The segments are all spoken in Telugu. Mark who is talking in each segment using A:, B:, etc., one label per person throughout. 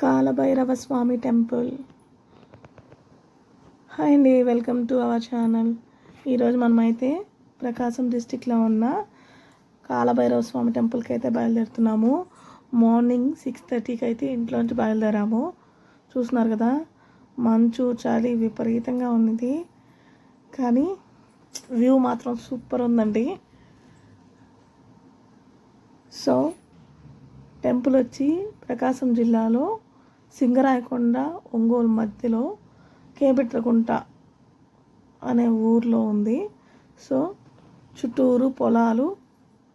A: కాలభైరవ స్వామి టెంపుల్. హాయ్ అండి వెల్కమ్ టు అవర్ ఛానల్. ఈరోజు మనమైతే ప్రకాశం డిస్టిక్లో ఉన్న కాలభైరవ స్వామి టెంపుల్కి అయితే బయలుదేరుతున్నాము. మార్నింగ్ సిక్స్ థర్టీకి అయితే ఇంట్లోంచి బయలుదేరాము. చూస్తున్నారు కదా మంచు చలి విపరీతంగా ఉంది కానీ వ్యూ మాత్రం సూపర్ ఉందండి. సో టెంపుల్ వచ్చి ప్రకాశం జిల్లాలో సింగరాయకొండ ఒంగోలు మధ్యలో కేబిట్రకుంట అనే ఊర్లో ఉంది. సో చుట్టూరు పొలాలు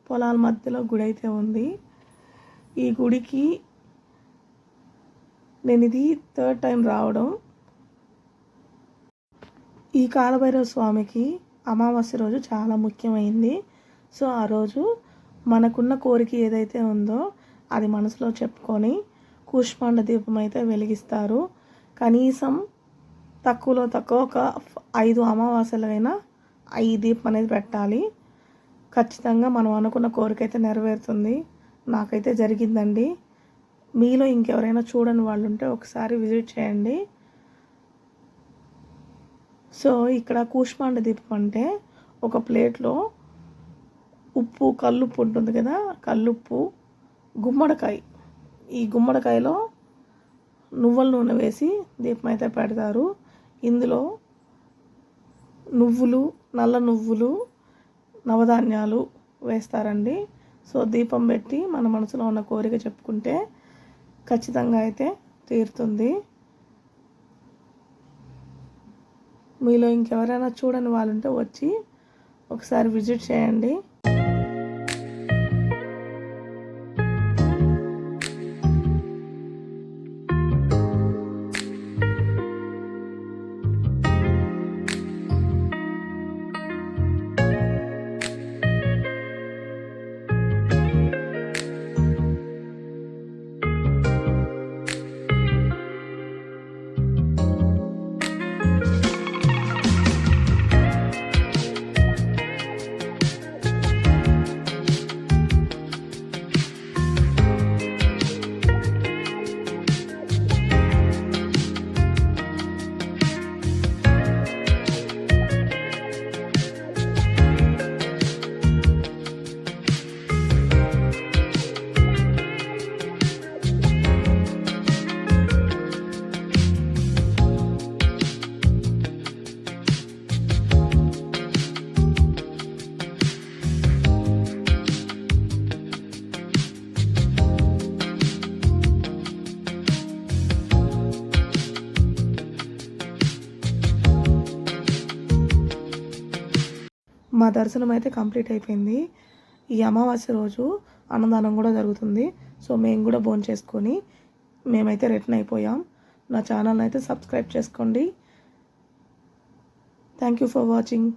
A: పొలాల మధ్యలో గుడి అయితే ఉంది. ఈ గుడికి నేను ఇది థర్డ్ టైం రావడం. ఈ కాలభైరవ స్వామికి అమావాస్య రోజు చాలా ముఖ్యమైంది. సో ఆ రోజు మనకున్న కోరిక ఏదైతే ఉందో అది మనసులో చెప్పుకొని కూష్మాండ దీపం అయితే వెలిగిస్తారు. కనీసం తక్కువలో తక్కువ ఒక ఐదు అమావాస్యలైనా ఈ దీపం అనేది పెట్టాలి. ఖచ్చితంగా మనం అనుకున్న కోరిక అయితే నెరవేరుతుంది. నాకైతే జరిగిందండి. మీలో ఇంకెవరైనా చూడని వాళ్ళు ఉంటే ఒకసారి విజిట్ చేయండి. సో ఇక్కడ కూష్మాండ దీపం అంటే ఒక ప్లేట్లో ఉప్పు కల్లుప్పు ఉంటుంది కదా కల్లుప్పు గుమ్మడికాయ. ఈ గుమ్మడికాయలో నువ్వుల నూనె వేసి దీపం అయితే పెడతారు. ఇందులో నువ్వులు నల్ల నువ్వులు నవధాన్యాలు వేస్తారండి. సో దీపం పెట్టి మన మనసులో ఉన్న కోరిక చెప్పుకుంటే ఖచ్చితంగా అయితే తీరుతుంది. మీలో ఇంకెవరైనా చూడని వాళ్ళు ఉంటే వచ్చి ఒకసారి విజిట్ చేయండి. మా దర్శనం అయితే కంప్లీట్ అయిపోయింది. ఈ అమావాస్య రోజు అన్నదానం కూడా జరుగుతుంది. సో మేము కూడా భోజనం చేసుకొని మేమైతే రిటర్న్ అయిపోయాం. నా ఛానల్ అయితే సబ్స్క్రైబ్ చేసుకోండి. Thank you for watching